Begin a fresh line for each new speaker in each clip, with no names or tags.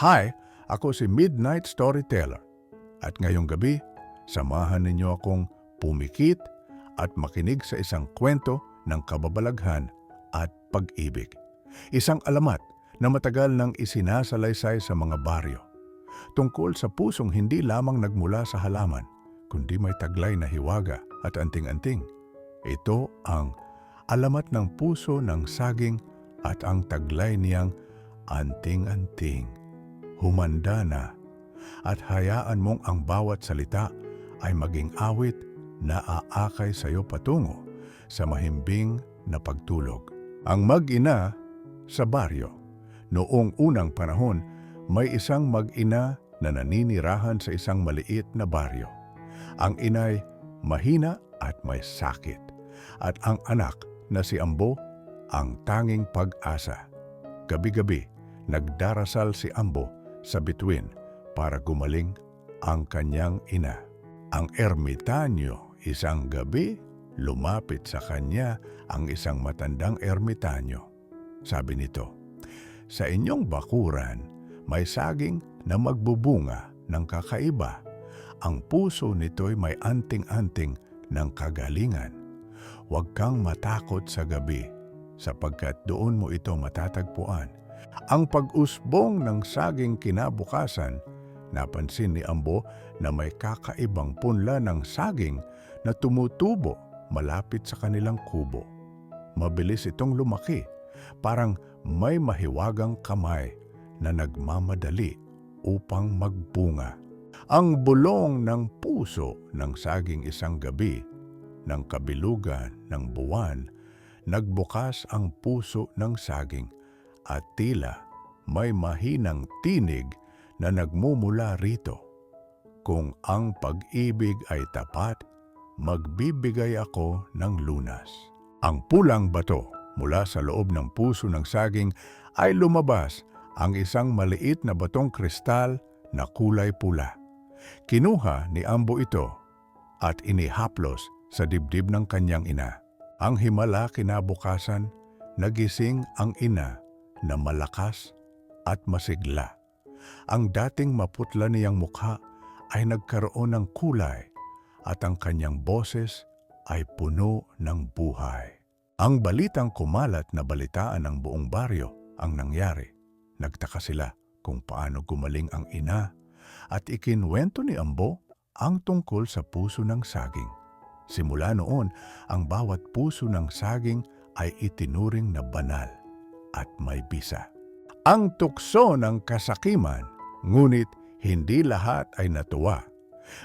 Hi, ako si Midnight Storyteller. At ngayong gabi, samahan ninyo akong pumikit at makinig sa isang kwento ng kababalaghan at pag-ibig. Isang alamat na matagal nang isinasalaysay sa mga baryo. Tungkol sa pusong hindi lamang nagmula sa halaman, kundi may taglay na hiwaga at anting-anting. Ito ang alamat ng puso ng saging at ang taglay niyang anting-anting. Humanda na at hayaan mong ang bawat salita ay maging awit na aakay sa iyo patungo sa mahimbing na pagtulog. Ang mag-ina sa baryo. Noong unang panahon, may isang mag-ina na naninirahan sa isang maliit na baryo. Ang inay mahina at may sakit. At ang anak na si Ambo ang tanging pag-asa. Gabi-gabi, nagdarasal si Ambo sa bituin para gumaling ang kanyang ina. Ang ermitanyo isang gabi, lumapit sa kanya ang isang matandang ermitanyo. Sabi nito, Sa inyong bakuran, may saging na magbubunga ng kakaiba. Ang puso nito'y may anting-anting ng kagalingan. Huwag kang matakot sa gabi, sapagkat doon mo ito matatagpuan. Ang pag-usbong ng saging kinabukasan, napansin ni Ambo na may kakaibang punla ng saging na tumutubo malapit sa kanilang kubo. Mabilis itong lumaki, parang may mahiwagang kamay na nagmamadali upang magbunga. Ang bulong ng puso ng saging isang gabi, ng kabilugan ng buwan, nagbukas ang puso ng saging at tila may mahinang tinig na nagmumula rito. Kung ang pag-ibig ay tapat, magbibigay ako ng lunas. Ang pulang bato mula sa loob ng puso ng saging ay lumabas ang isang maliit na batong kristal na kulay pula. Kinuha ni Ambo ito at inihaplos sa dibdib ng kanyang ina. Ang himala kinabukasan, nagising ang ina na malakas at masigla. Ang dating maputla niyang mukha ay nagkaroon ng kulay at ang kanyang boses ay puno ng buhay. Ang balitang kumalat na balitaan ng buong baryo ang nangyari. Nagtaka sila kung paano gumaling ang ina at ikinwento ni Ambo ang tungkol sa puso ng saging. Simula noon, ang bawat puso ng saging ay itinuring na banal at may bisa. Ang tukso ng kasakiman, ngunit hindi lahat ay natuwa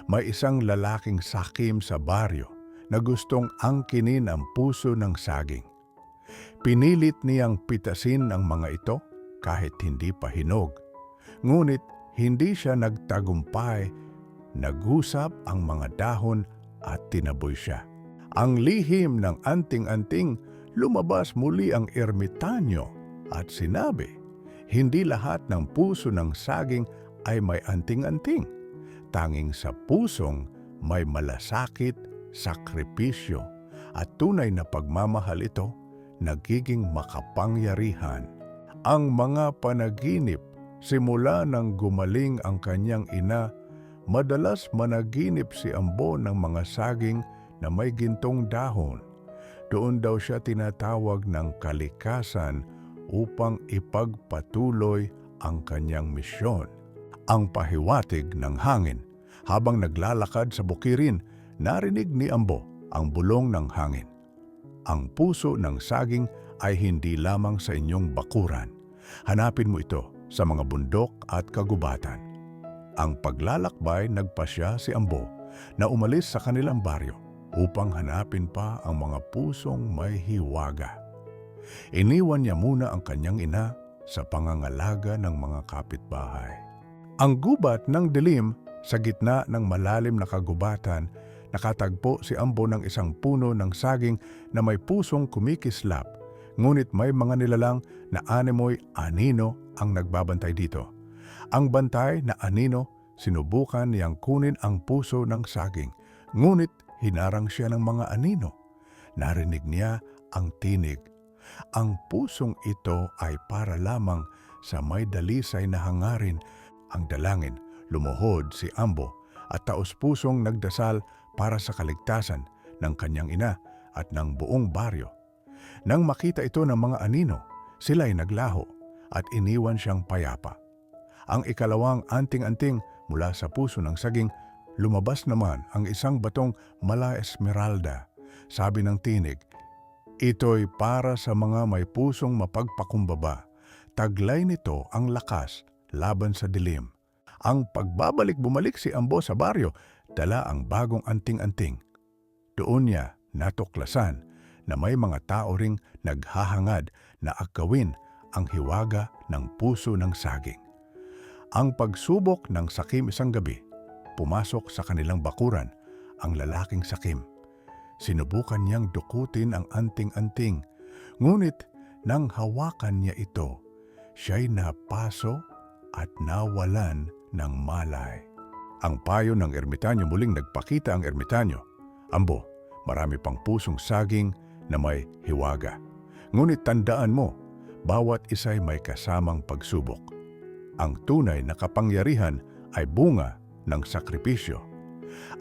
may isang lalaking sakim sa baryo na gustong angkinin ang puso ng saging. Pinilit niyang pitasin ang mga ito kahit hindi pa hinog. Ngunit hindi siya nagtagumpay, nagusap ang mga dahon at tinaboy siya. Ang lihim ng anting-anting lumabas muli ang ermitanyo at sinabi, hindi lahat ng puso ng saging ay may anting-anting tanging sa pusong may malasakit, sakripisyo at tunay na pagmamahal ito nagiging makapangyarihan. Ang mga panaginip simula nang gumaling ang kanyang ina, madalas managinip si Ambo ng mga saging na may gintong dahon. Doon daw siya tinatawag ng kalikasan upang ipagpatuloy ang kanyang misyon ang pahiwatig ng hangin. Habang naglalakad sa bukirin, narinig ni Ambo ang bulong ng hangin. Ang puso ng saging ay hindi lamang sa inyong bakuran. Hanapin mo ito sa mga bundok at kagubatan. Ang paglalakbay nagpasya si Ambo na umalis sa kanilang baryo upang hanapin pa ang mga pusong may hiwaga. Iniwan niya muna ang kanyang ina sa pangangalaga ng mga kapitbahay. Ang gubat ng dilim sa gitna ng malalim na kagubatan, nakatagpo si Ambo ng isang puno ng saging na may pusong kumikislap, ngunit may mga nilalang na animoy anino ang nagbabantay dito. Ang bantay na anino, sinubukan niyang kunin ang puso ng saging, ngunit hinarang siya ng mga anino. Narinig niya ang tinig. Ang pusong ito ay para lamang sa may dalisay na hangarin ang dalangin, lumuhod si Ambo at taos-pusong nagdasal para sa kaligtasan ng kanyang ina at ng buong baryo. Nang makita ito ng mga anino, sila'y naglaho at iniwan siyang payapa. Ang ikalawang anting-anting mula sa puso ng saging, lumabas naman ang isang batong mala esmeralda. Sabi ng tinig, Ito'y para sa mga may pusong mapagpakumbaba. Taglay nito ang lakas laban sa dilim. Ang pagbabalik bumalik si Ambo sa baryo, dala ang bagong anting-anting. Doon niya natuklasan na may mga tao ring naghahangad na akawin ang hiwaga ng puso ng saging. Ang pagsubok ng sakim isang gabi, pumasok sa kanilang bakuran ang lalaking sakim. Sinubukan niyang dukutin ang anting-anting, ngunit nang hawakan niya ito, siya'y napaso at nawalan ng malay. Ang payo ng ermitanyo muling nagpakita ang ermitanyo. Ambo, marami pang pusong saging na may hiwaga. Ngunit tandaan mo, bawat isa'y may kasamang pagsubok. Ang tunay na kapangyarihan ay bunga ng sakripisyo.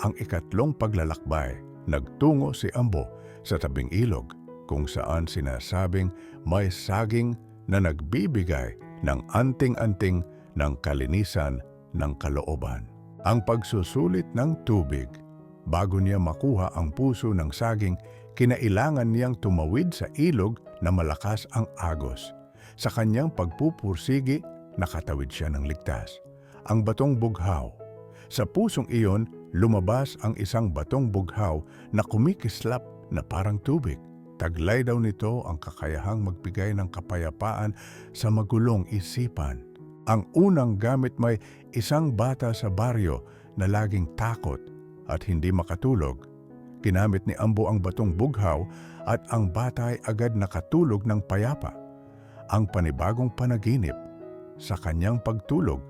Ang ikatlong paglalakbay, nagtungo si Ambo sa tabing ilog kung saan sinasabing may saging na nagbibigay ng anting-anting ng kalinisan ng kalooban. Ang pagsusulit ng tubig, bago niya makuha ang puso ng saging, kinailangan niyang tumawid sa ilog na malakas ang agos. Sa kanyang pagpupursigi, nakatawid siya ng ligtas. Ang batong bughaw. Sa pusong iyon, lumabas ang isang batong bughaw na kumikislap na parang tubig. Taglay daw nito ang kakayahang magbigay ng kapayapaan sa magulong isipan. Ang unang gamit may isang bata sa baryo na laging takot at hindi makatulog. Ginamit ni Ambo ang batong bughaw at ang bata ay agad nakatulog ng payapa. Ang panibagong panaginip sa kanyang pagtulog,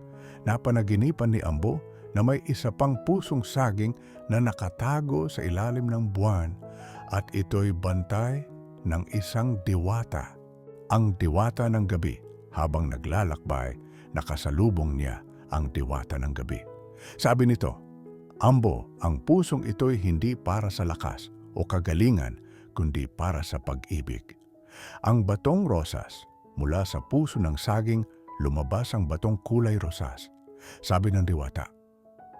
napanaginipan ni Ambo na may isa pang pusong saging na nakatago sa ilalim ng buwan at ito'y bantay ng isang diwata. Ang diwata ng gabi habang naglalakbay, nakasalubong niya ang diwata ng gabi. Sabi nito, Ambo, ang pusong ito'y hindi para sa lakas o kagalingan, kundi para sa pag-ibig. Ang batong rosas, mula sa puso ng saging, lumabas ang batong kulay rosas. Sabi ng diwata,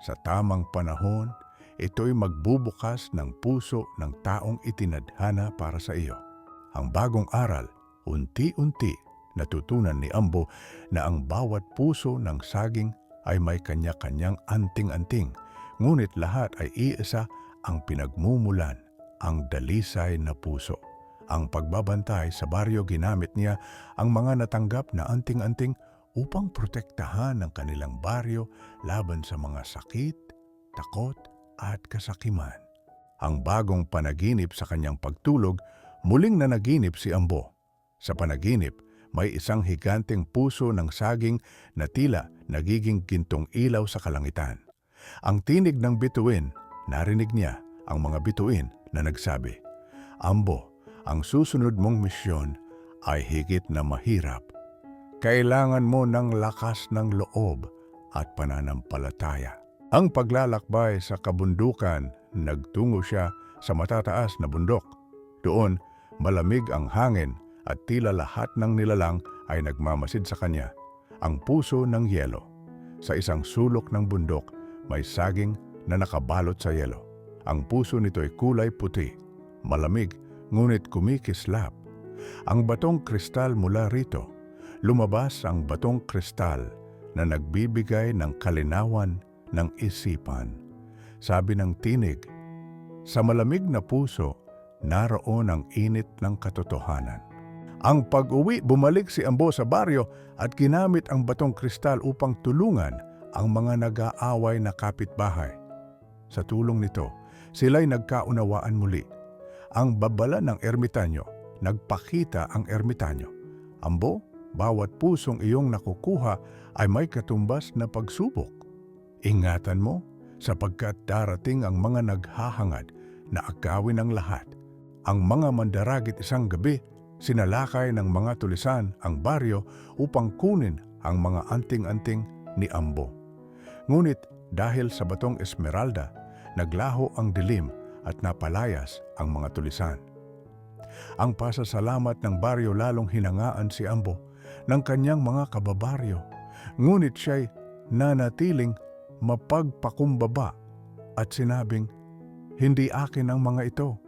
sa tamang panahon, ito'y magbubukas ng puso ng taong itinadhana para sa iyo. Ang bagong aral, unti-unti natutunan ni Ambo na ang bawat puso ng saging ay may kanya-kanyang anting-anting, ngunit lahat ay iisa ang pinagmumulan, ang dalisay na puso. Ang pagbabantay sa baryo ginamit niya ang mga natanggap na anting-anting upang protektahan ang kanilang baryo laban sa mga sakit, takot at kasakiman. Ang bagong panaginip sa kanyang pagtulog, muling nanaginip si Ambo. Sa panaginip, may isang higanteng puso ng saging na tila nagiging gintong ilaw sa kalangitan. Ang tinig ng bituin, narinig niya ang mga bituin na nagsabi, Ambo, ang susunod mong misyon ay higit na mahirap. Kailangan mo ng lakas ng loob at pananampalataya. Ang paglalakbay sa kabundukan, nagtungo siya sa matataas na bundok. Doon, malamig ang hangin at tila lahat ng nilalang ay nagmamasid sa kanya. Ang puso ng yelo. Sa isang sulok ng bundok, may saging na nakabalot sa yelo. Ang puso nito'y kulay puti, malamig, ngunit kumikislap. Ang batong kristal mula rito, lumabas ang batong kristal na nagbibigay ng kalinawan ng isipan. Sabi ng tinig, sa malamig na puso, naroon ang init ng katotohanan. Ang pag-uwi, bumalik si Ambo sa baryo at ginamit ang batong kristal upang tulungan ang mga nag-aaway na kapitbahay. Sa tulong nito, sila'y nagkaunawaan muli. Ang babala ng ermitanyo, nagpakita ang ermitanyo. Ambo, bawat pusong iyong nakukuha ay may katumbas na pagsubok. Ingatan mo sapagkat darating ang mga naghahangad na agawin ang lahat. Ang mga mandaragit isang gabi, sinalakay ng mga tulisan ang baryo upang kunin ang mga anting-anting ni Ambo. Ngunit dahil sa batong Esmeralda, naglaho ang dilim at napalayas ang mga tulisan. Ang pasasalamat ng baryo lalong hinangaan si Ambo ng kanyang mga kababaryo. Ngunit siya'y nanatiling mapagpakumbaba at sinabing, Hindi akin ang mga ito.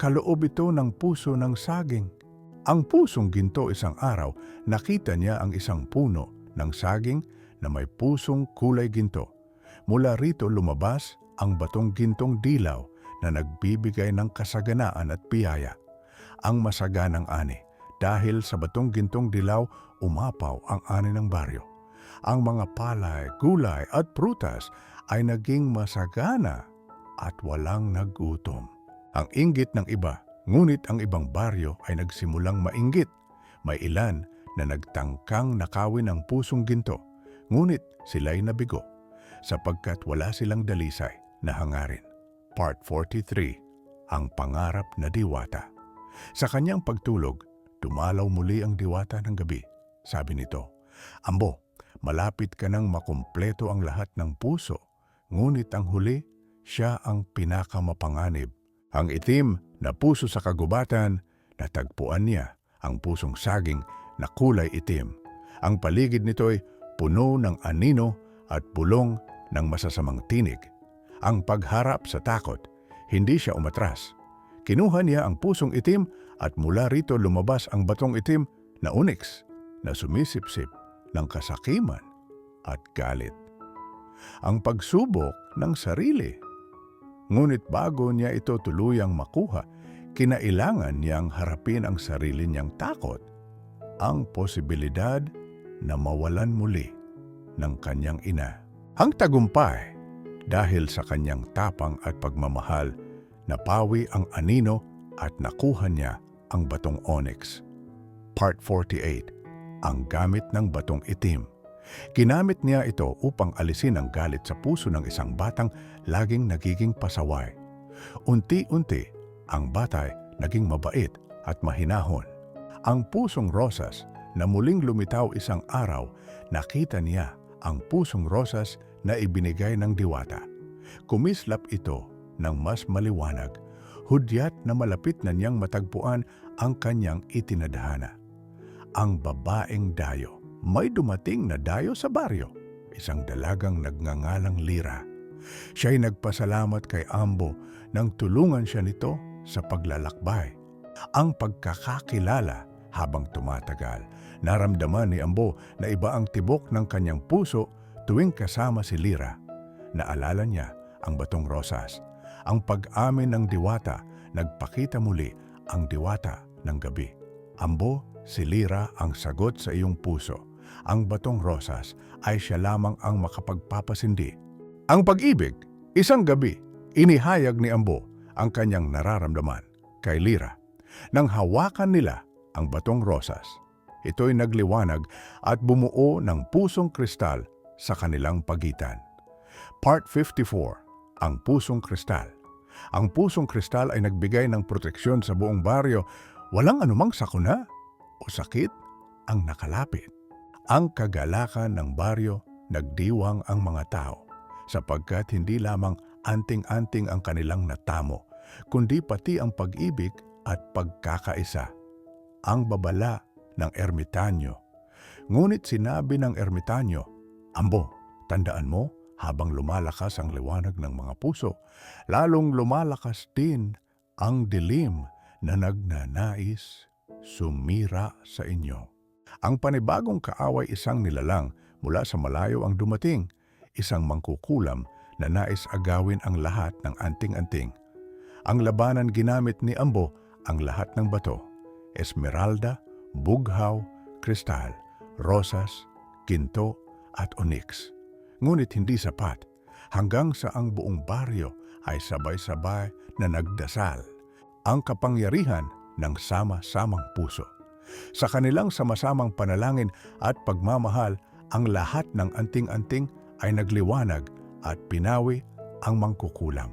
Kaloob ito ng puso ng saging. Ang pusong ginto isang araw, nakita niya ang isang puno ng saging na may pusong kulay ginto. Mula rito lumabas ang batong gintong dilaw na nagbibigay ng kasaganaan at biyaya. Ang masaganang ani, dahil sa batong gintong dilaw, umapaw ang ani ng baryo. Ang mga palay, gulay at prutas ay naging masagana at walang nagutom. Ang inggit ng iba, ngunit ang ibang baryo ay nagsimulang mainggit. May ilan na nagtangkang nakawin ang pusong ginto, ngunit sila'y nabigo sapagkat wala silang dalisay na hangarin. Part 43 Ang Pangarap na Diwata Sa kanyang pagtulog, dumalaw muli ang diwata ng gabi. Sabi nito, Ambo, malapit ka nang makumpleto ang lahat ng puso, ngunit ang huli, siya ang pinakamapanganib. Ang itim na puso sa kagubatan, natagpuan niya ang pusong saging na kulay itim. Ang paligid nito'y puno ng anino at bulong ng masasamang tinig. Ang pagharap sa takot, hindi siya umatras. Kinuha niya ang pusong itim at mula rito lumabas ang batong itim na onyx na sumisipsip ng kasakiman at galit. Ang pagsubok ng sarili. Ngunit bago niya ito tuluyang makuha, kinailangan niyang harapin ang sarili niyang takot, ang posibilidad na mawalan muli ng kanyang ina. Ang tagumpay, dahil sa kanyang tapang at pagmamahal, napawi ang anino at nakuha niya ang batong onyx. Part 48 Ang gamit ng batong itim Ginamit niya ito upang alisin ang galit sa puso ng isang batang laging nagiging pasaway. Unti-unti, ang batay naging mabait at mahinahon. Ang pusong rosas na muling lumitaw isang araw, nakita niya ang pusong rosas na ibinigay ng diwata. Kumislap ito ng mas maliwanag, hudyat na malapit na niyang matagpuan ang kanyang itinadhana. Ang babaeng dayo may dumating na dayo sa baryo, isang dalagang nagngangalang Lira. Siya'y nagpasalamat kay Ambo nang tulungan siya nito sa paglalakbay. Ang pagkakakilala habang tumatagal, naramdaman ni Ambo na iba ang tibok ng kanyang puso tuwing kasama si Lira. Naalala niya ang batong rosas. Ang pag-amin ng diwata, nagpakita muli ang diwata ng gabi. Ambo, si Lira ang sagot sa iyong puso ang batong rosas ay siya lamang ang makapagpapasindi. Ang pag-ibig, isang gabi, inihayag ni Ambo ang kanyang nararamdaman kay Lira. Nang hawakan nila ang batong rosas, ito'y nagliwanag at bumuo ng pusong kristal sa kanilang pagitan. Part 54, Ang Pusong Kristal Ang pusong kristal ay nagbigay ng proteksyon sa buong baryo, walang anumang sakuna o sakit ang nakalapit. Ang kagalakan ng baryo nagdiwang ang mga tao sapagkat hindi lamang anting-anting ang kanilang natamo, kundi pati ang pag-ibig at pagkakaisa. Ang babala ng ermitanyo. Ngunit sinabi ng ermitanyo, Ambo, tandaan mo, habang lumalakas ang liwanag ng mga puso, lalong lumalakas din ang dilim na nagnanais sumira sa inyo. Ang panibagong kaaway isang nilalang mula sa malayo ang dumating, isang mangkukulam na nais agawin ang lahat ng anting-anting. Ang labanan ginamit ni Ambo ang lahat ng bato, esmeralda, bughaw, kristal, rosas, ginto at onyx. Ngunit hindi sapat hanggang sa ang buong baryo ay sabay-sabay na nagdasal ang kapangyarihan ng sama-samang puso. Sa kanilang sama-samang panalangin at pagmamahal, ang lahat ng anting-anting ay nagliwanag at pinawi ang mangkukulam.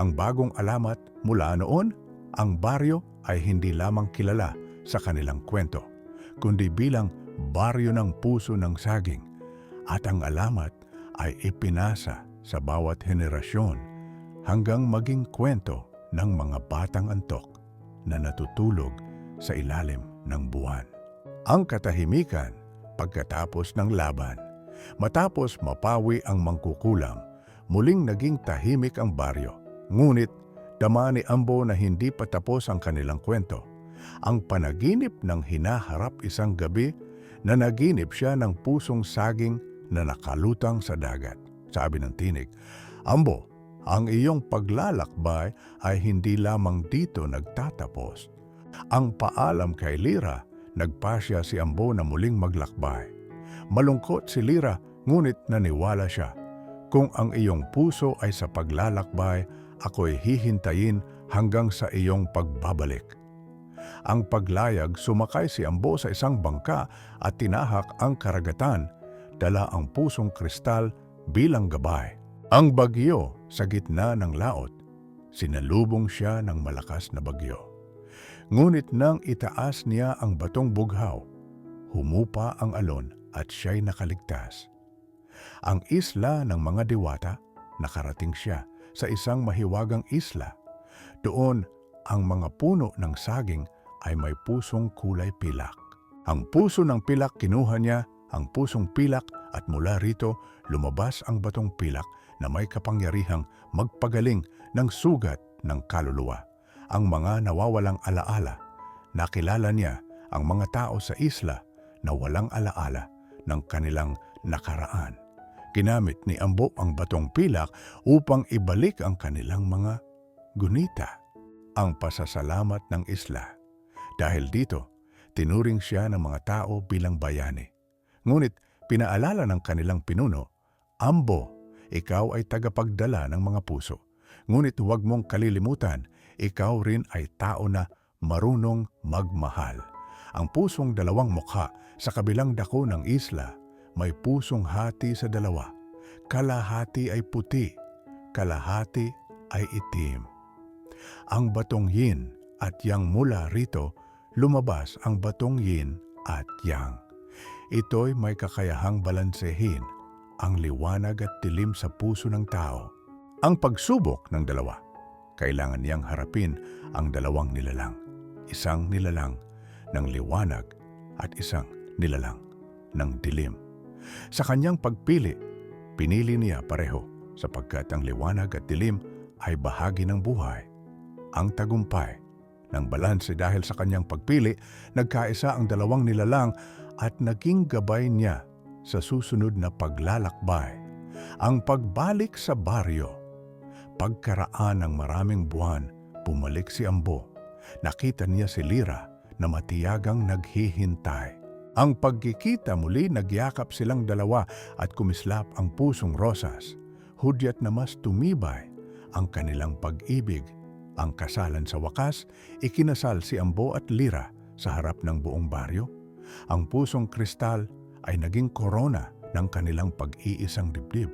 Ang bagong alamat mula noon, ang baryo ay hindi lamang kilala sa kanilang kwento, kundi bilang baryo ng puso ng saging at ang alamat ay ipinasa sa bawat henerasyon hanggang maging kwento ng mga batang antok na natutulog sa ilalim ng buwan. Ang katahimikan pagkatapos ng laban. Matapos mapawi ang mangkukulam, muling naging tahimik ang baryo. Ngunit dama ni Ambo na hindi pa tapos ang kanilang kwento. Ang panaginip ng hinaharap isang gabi na naginip siya ng pusong saging na nakalutang sa dagat. Sabi ng tinig, Ambo, ang iyong paglalakbay ay hindi lamang dito nagtatapos. Ang paalam kay Lira, nagpasya si Ambo na muling maglakbay. Malungkot si Lira, ngunit naniwala siya. Kung ang iyong puso ay sa paglalakbay, ako'y hihintayin hanggang sa iyong pagbabalik. Ang paglayag, sumakay si Ambo sa isang bangka at tinahak ang karagatan, dala ang pusong kristal bilang gabay. Ang bagyo sa gitna ng laot, sinalubong siya ng malakas na bagyo. Ngunit nang itaas niya ang batong bughaw, humupa ang alon at siya'y nakaligtas. Ang isla ng mga diwata, nakarating siya sa isang mahiwagang isla. Doon, ang mga puno ng saging ay may pusong kulay pilak. Ang puso ng pilak kinuha niya ang pusong pilak at mula rito lumabas ang batong pilak na may kapangyarihang magpagaling ng sugat ng kaluluwa. Ang mga nawawalang alaala, nakilala niya ang mga tao sa isla na walang alaala ng kanilang nakaraan. Ginamit ni Ambo ang batong pilak upang ibalik ang kanilang mga gunita. Ang pasasalamat ng isla. Dahil dito, tinuring siya ng mga tao bilang bayani. Ngunit pinaalala ng kanilang pinuno, Ambo, ikaw ay tagapagdala ng mga puso. Ngunit huwag mong kalilimutan, ikaw rin ay tao na marunong magmahal. Ang pusong dalawang mukha sa kabilang dako ng isla, may pusong hati sa dalawa. Kalahati ay puti, kalahati ay itim. Ang batong yin at yang mula rito, lumabas ang batong yin at yang. Ito'y may kakayahang balansehin ang liwanag at dilim sa puso ng tao. Ang pagsubok ng dalawa, kailangan niyang harapin ang dalawang nilalang. Isang nilalang ng liwanag at isang nilalang ng dilim. Sa kanyang pagpili, pinili niya pareho sapagkat ang liwanag at dilim ay bahagi ng buhay. Ang tagumpay ng balanse dahil sa kanyang pagpili, nagkaisa ang dalawang nilalang at naging gabay niya sa susunod na paglalakbay. Ang pagbalik sa baryo. Pagkaraan ng maraming buwan, bumalik si Ambo. Nakita niya si Lira na matiyagang naghihintay. Ang pagkikita muli nagyakap silang dalawa at kumislap ang pusong rosas. Hudyat na mas tumibay ang kanilang pag-ibig. Ang kasalan sa wakas, ikinasal si Ambo at Lira sa harap ng buong baryo. Ang pusong kristal ay naging korona ng kanilang pag-iisang dibdib.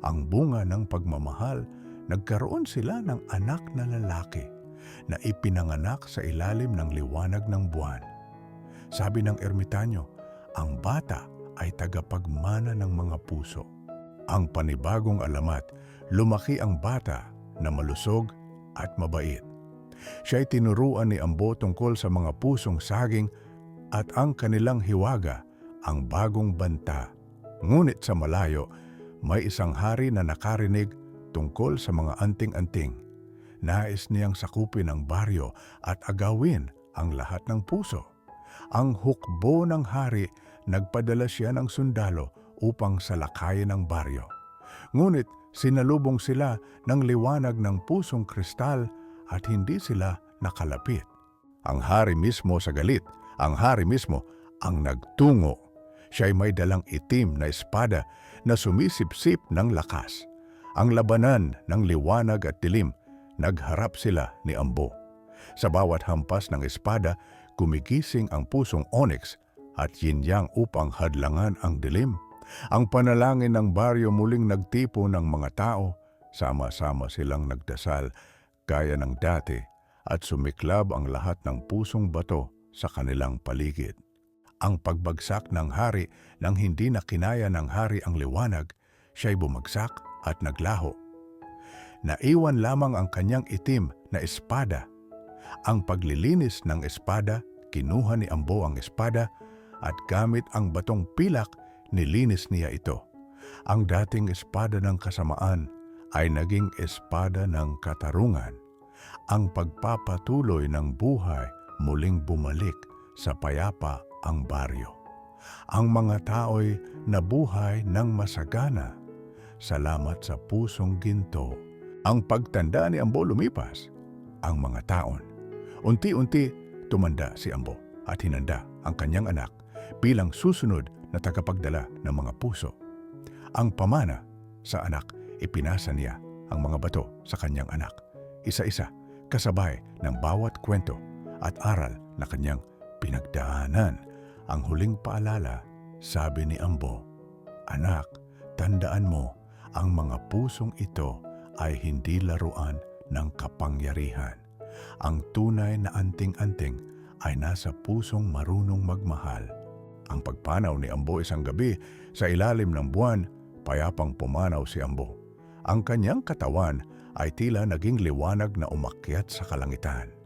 Ang bunga ng pagmamahal, nagkaroon sila ng anak na lalaki na ipinanganak sa ilalim ng liwanag ng buwan. Sabi ng ermitanyo, ang bata ay tagapagmana ng mga puso. Ang panibagong alamat, lumaki ang bata na malusog at mabait. Siya'y tinuruan ni Ambo tungkol sa mga pusong saging at ang kanilang hiwaga, ang bagong banta. Ngunit sa malayo, may isang hari na nakarinig tungkol sa mga anting-anting. Nais niyang sakupin ang baryo at agawin ang lahat ng puso. Ang hukbo ng hari, nagpadala siya ng sundalo upang salakayin ang baryo. Ngunit sinalubong sila ng liwanag ng pusong kristal at hindi sila nakalapit. Ang hari mismo sa galit, ang hari mismo ang nagtungo. Siya'y may dalang itim na espada na sumisipsip ng lakas. Ang labanan ng liwanag at dilim, nagharap sila ni Ambo. Sa bawat hampas ng espada, gumigising ang pusong onyx at yin-yang upang hadlangan ang dilim. Ang panalangin ng baryo muling nagtipo ng mga tao, sama-sama silang nagdasal gaya ng dati at sumiklab ang lahat ng pusong bato sa kanilang paligid. Ang pagbagsak ng hari nang hindi na kinaya ng hari ang liwanag, siya'y bumagsak at naglaho. Naiwan lamang ang kanyang itim na espada. Ang paglilinis ng espada, kinuha ni Ambo ang espada at gamit ang batong pilak, nilinis niya ito. Ang dating espada ng kasamaan ay naging espada ng katarungan. Ang pagpapatuloy ng buhay muling bumalik sa payapa ang baryo. Ang mga tao'y nabuhay ng masagana. Salamat sa pusong ginto. Ang pagtanda ni Ambo lumipas. Ang mga taon. Unti-unti tumanda si Ambo at hinanda ang kanyang anak bilang susunod na tagapagdala ng mga puso. Ang pamana sa anak, ipinasa niya ang mga bato sa kanyang anak. Isa-isa, kasabay ng bawat kwento at aral na kanyang pinagdaanan. Ang huling paalala, sabi ni Ambo, Anak, tandaan mo, ang mga pusong ito ay hindi laruan ng kapangyarihan. Ang tunay na anting-anting ay nasa pusong marunong magmahal. Ang pagpanaw ni Ambo isang gabi sa ilalim ng buwan, payapang pumanaw si Ambo. Ang kanyang katawan ay tila naging liwanag na umakyat sa kalangitan.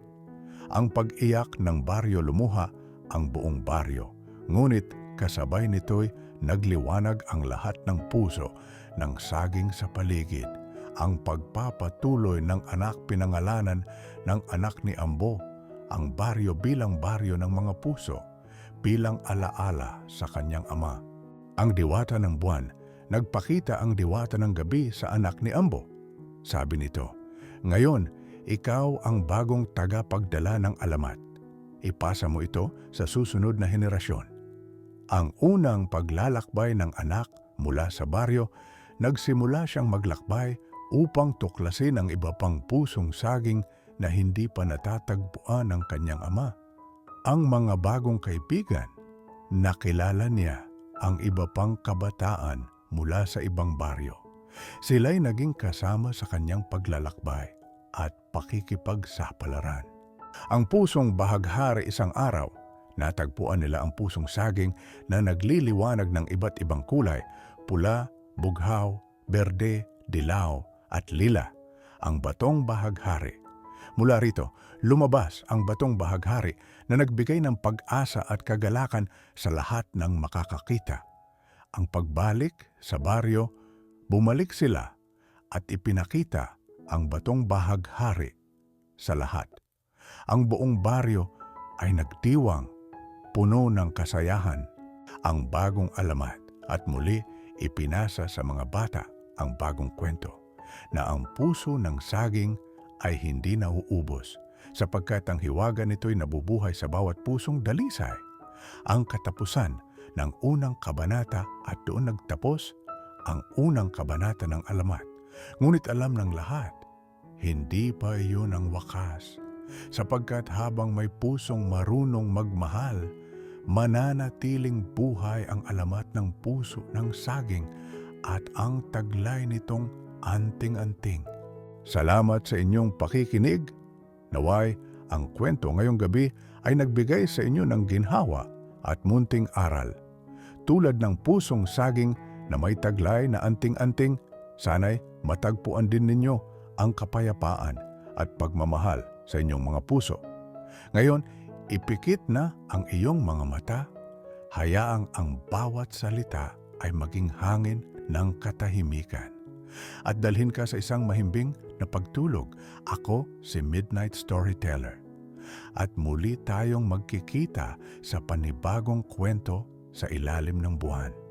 Ang pag-iyak ng baryo lumuha ang buong baryo, ngunit kasabay nito'y nagliwanag ang lahat ng puso ng saging sa paligid. Ang pagpapatuloy ng anak pinangalanan ng anak ni Ambo, ang baryo bilang baryo ng mga puso, bilang alaala sa kanyang ama. Ang diwata ng buwan, nagpakita ang diwata ng gabi sa anak ni Ambo. Sabi nito, Ngayon, ikaw ang bagong tagapagdala ng alamat. Ipasa mo ito sa susunod na henerasyon. Ang unang paglalakbay ng anak mula sa baryo, nagsimula siyang maglakbay upang tuklasin ang iba pang pusong saging na hindi pa natatagpuan ng kanyang ama. Ang mga bagong kaibigan, nakilala niya ang iba pang kabataan mula sa ibang baryo. Sila'y naging kasama sa kanyang paglalakbay at pakikipagsapalaran. Ang pusong bahaghari isang araw, natagpuan nila ang pusong saging na nagliliwanag ng iba't ibang kulay, pula, bughaw, berde, dilaw at lila, ang batong bahaghari. Mula rito, lumabas ang batong bahaghari na nagbigay ng pag-asa at kagalakan sa lahat ng makakakita. Ang pagbalik sa baryo, bumalik sila at ipinakita ang batong bahaghari sa lahat. Ang buong baryo ay nagdiwang, puno ng kasayahan, ang bagong alamat at muli ipinasa sa mga bata ang bagong kwento na ang puso ng saging ay hindi nauubos sapagkat ang hiwaga nito'y nabubuhay sa bawat pusong dalisay. Ang katapusan ng unang kabanata at doon nagtapos ang unang kabanata ng alamat. Ngunit alam ng lahat, hindi pa iyon ang wakas sapagkat habang may pusong marunong magmahal, mananatiling buhay ang alamat ng puso ng saging at ang taglay nitong anting-anting. Salamat sa inyong pakikinig. Naway, ang kwento ngayong gabi ay nagbigay sa inyo ng ginhawa at munting aral. Tulad ng pusong saging na may taglay na anting-anting, sana'y matagpuan din ninyo ang kapayapaan at pagmamahal sa inyong mga puso. Ngayon, ipikit na ang iyong mga mata, hayaang ang bawat salita ay maging hangin ng katahimikan. At dalhin ka sa isang mahimbing na pagtulog. Ako si Midnight Storyteller. At muli tayong magkikita sa panibagong kwento sa ilalim ng buwan.